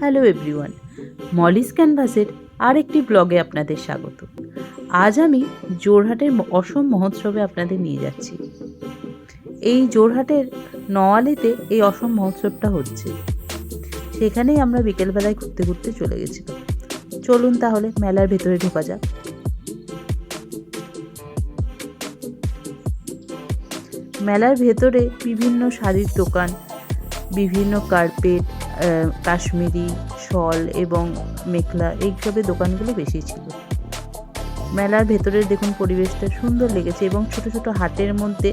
Hello everyone, Molly's ক্যানভাসের আরেকটি ব্লগে আপনাদের স্বাগত। আজ আমি জোরহাটের অসম মহোৎসবে আপনাদের নিয়ে যাচ্ছি। এই জোরহাটের নওয়ালিতে এই অসম মহোৎসবটা হচ্ছে। সেখানেই আমরা বিকেলবেলায় ঘুরতে ঘুরতে চলে গেছিলাম। চলুন তাহলে মেলার ভেতরে ঢোকা যাক। মেলার ভেতরে বিভিন্ন শাড়ির দোকান, বিভিন্ন কার্পেট কাশ্মীরি, শল এবং মেখলা এইসবের দোকানগুলো বেশি ছিল। মেলার ভেতরে দেখুন পরিবেশটা সুন্দর লেগেছে এবং ছোট ছোট হাটের মধ্যে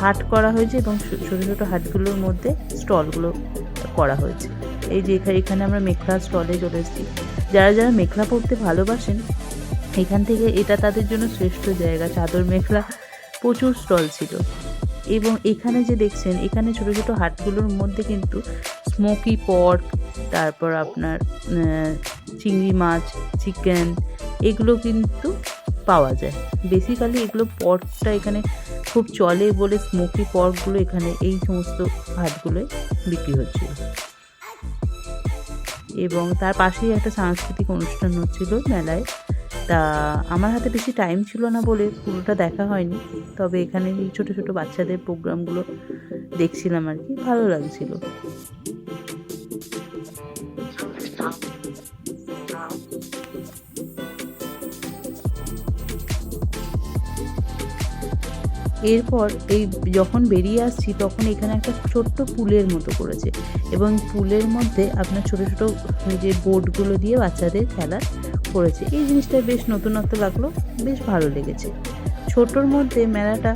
হাট করা হয়েছে এবং ছোট ছোট হাটগুলোর মধ্যে স্টলগুলো করা হয়েছে। এই যে এখানে এখানে আমরা মেখলা স্টলে চলে এসেছি। যারা যারা মেখলা পরতে ভালোবাসেন, এখান থেকে এটা তাদের জন্য শ্রেষ্ঠ জায়গা। চাদর মেখলা প্রচুর স্টল ছিল। এবং এখানে যে দেখছেন, এখানে ছোট ছোট হাটগুলোর মধ্যে কিন্তু স্মোকি পর্ক তারপর আপনার চিংড়ি মাছ চিকেন এগুলো কিন্তু পাওয়া যায়। বেসিক্যালি এগুলো পর্কটা এখানে খুব চলে বলে স্মোকি পর্কগুলো এখানে এই সমস্ত হাটগুলোয় বিক্রি হচ্ছিল। এবং তার পাশেই একটা সাংস্কৃতিক অনুষ্ঠান হচ্ছিল মেলায়। তা আমার হাতে বেশি টাইম ছিল না বলে পুরোটা দেখা হয়নি। তবে এখানে এই ছোটো ছোটো বাচ্চাদের প্রোগ্রামগুলো দেখছিলাম আর কি, ভালো লাগছিল। এরপর এই যখন বেরিয়ে আসছি, তখন এখানে একটা ছোট্ট পুলের মতো করেছে এবং পুলের মধ্যে আপনার ছোট ছোট যে বোর্ডগুলো দিয়ে বাচ্চাদের খেলা করেছে এই জিনিসটা বেশ নতুনত্ব লাগল, বেশ ভালো লেগেছে। ছোটোর মধ্যে মেলাটা